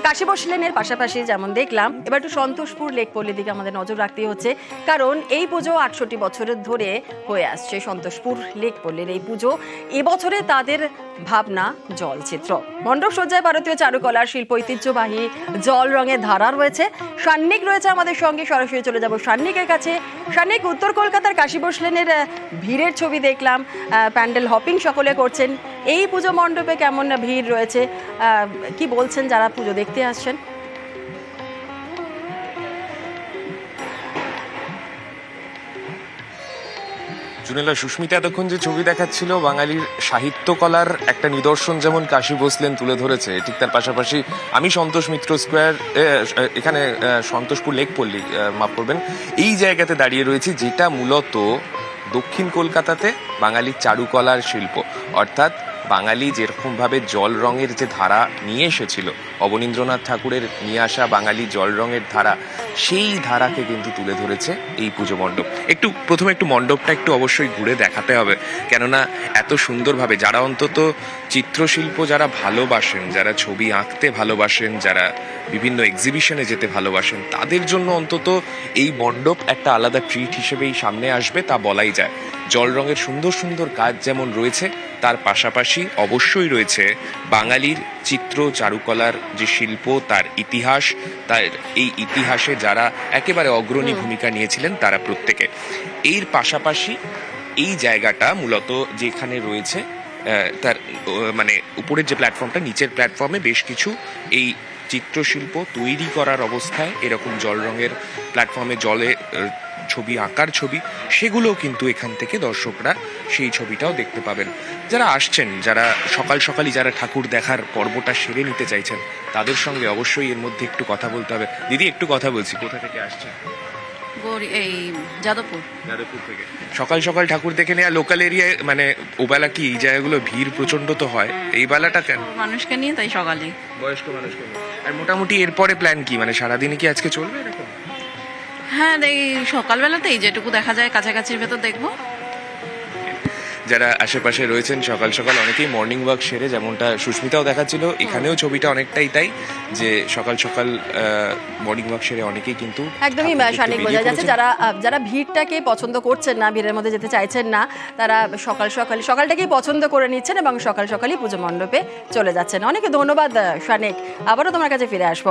কাশীবস লেনের পাশাপাশি যেমন দেখলাম, এবার একটু সন্তোষপুর লেক পল্লীর দিকে আমাদের নজর রাখতে হচ্ছে। কারণ এই পুজো আটষট্টি বছরের ধরে হয়ে আসছে সন্তোষপুর লেক পল্লীর এই পুজো। এবছরে তাদের ভাবনা জলচিত্র। মণ্ডপ সজ্জায় ভারতীয় চারুকলার শিল্প ঐতিহ্যবাহী জল রঙের ধারা রয়েছে। সান্নিক রয়েছে আমাদের সঙ্গে, সরাসরি চলে যাব সান্নিকের কাছে। সান্নিক, উত্তর কলকাতার কাশীবস লেনের ভিড়ের ছবি দেখলাম। প্যান্ডেল হপিং সকলে করছেন। এই পুজো মণ্ডপে কেমন না ভিড় রয়েছে? কি বলছেন যারা পুজো দেখতে আসছেন? জুনেলা সুস্মিতা এতক্ষণ যে ছবি দেখাচ্ছিল, বাঙালির সাহিত্যকলার একটা নিদর্শন যেমন কাশী বসলেন তুলে ধরেছে ঠিক তার পাশাপাশি আমি সন্তোষ মিত্র স্কোয়ার এখানে সন্তোষপুর লেক পল্লী মাফ করবেন, এই জায়গাতে দাঁড়িয়ে রয়েছি যেটা মূলত দক্ষিণ কলকাতাতে বাঙালির চারুকলার শিল্প। অর্থাৎ বাঙালি যেরকমভাবে জল রঙের যে ধারা নিয়ে এসেছিল, অবনীন্দ্রনাথ ঠাকুরের নিয়ে আসা বাঙালি জল রঙের ধারা, সেই ধারাকে কিন্তু তুলে ধরেছে এই পুজো মণ্ডপ। একটু প্রথমে একটু মণ্ডপটা একটু অবশ্যই ঘুরে দেখাতে হবে। কেননা এত সুন্দরভাবে যারা অন্তত চিত্রশিল্প যারা ভালোবাসেন, যারা ছবি আঁকতে ভালোবাসেন, যারা বিভিন্ন এক্সিবিশনে যেতে ভালোবাসেন, তাদের জন্য অন্তত এই মণ্ডপ একটা আলাদা ট্রিট হিসেবেই সামনে আসবে, তা বলাই যায়। জল রঙের সুন্দর সুন্দর কাজ যেমন রয়েছে তার পাশাপাশি অবশ্যই রয়েছে বাঙালির চিত্র চারুকলার যে শিল্প তার ইতিহাস তার এই ইতিহাসে যারা একেবারে অগ্রণী ভূমিকা নিয়েছিলেন তারা প্রত্যেকে। এর পাশাপাশি এই জায়গাটা মূলত যেখানে রয়েছে তার মানে উপরের যে প্ল্যাটফর্মটা নিচের প্ল্যাটফর্মে বেশ কিছু এই চিত্রশিল্প তৈরি করার অবস্থায় এরকম জল রঙের প্ল্যাটফর্মে জলে ছবি আঁকার ছবি সেগুলোও কিন্তু এখান থেকে দর্শকরা সেই ছবিটাও দেখতে পাবেন। যারা আসছেন যারা সকাল সকালই যারা ঠাকুর দেখার পর্বটা সেরে নিতে চাইছেন তাদের সঙ্গে অবশ্যই এর মধ্যে একটু কথা বলতে হবে। দিদি একটু কথা বলছি কোথা থেকে আসছেন? এই যাদবপুর। যাদবপুর থেকে। সকাল সকাল ঠাকুর দেখে নেওয়া লোকাল এরিয়ায় মানে ওবেলা কি এই জায়গাগুলো ভিড় প্রচণ্ড তো হয়? এই বেলাটা কেন? মানুষকে নিয়ে তাই সকালে বয়স্ক মানুষকে নিয়ে। আর মোটামুটি এরপরে প্ল্যান কি? মানে সারাদিনই কি আজকে চলবে এরকম? হ্যাঁ এই সকালবেলাতেই যেটুকু দেখা যায় কাছাকাছির ভেতর দেখব। যারা আশেপাশে রয়েছেন সকাল সকাল অনেকেই মর্নিং ওয়াক সেরে যেমনটা সুস্মিতাও দেখাচ্ছিল এখানেও ছবিটা অনেকটাই তাই যে সকাল সকাল মর্নিং ওয়াক সেরে অনেকেই কিন্তু একদমই সানিক বোঝা যাচ্ছে যারা যারা ভিড়টাকে পছন্দ করছেন না ভিড়ের মধ্যে যেতে চাইছেন না তারা সকাল সকাল সকালটাকেই পছন্দ করে নিচ্ছেন এবং সকাল সকালই পুজো মণ্ডপে চলে যাচ্ছেন। অনেকে ধন্যবাদ সানিক আবারও তোমার কাছে ফিরে আসব।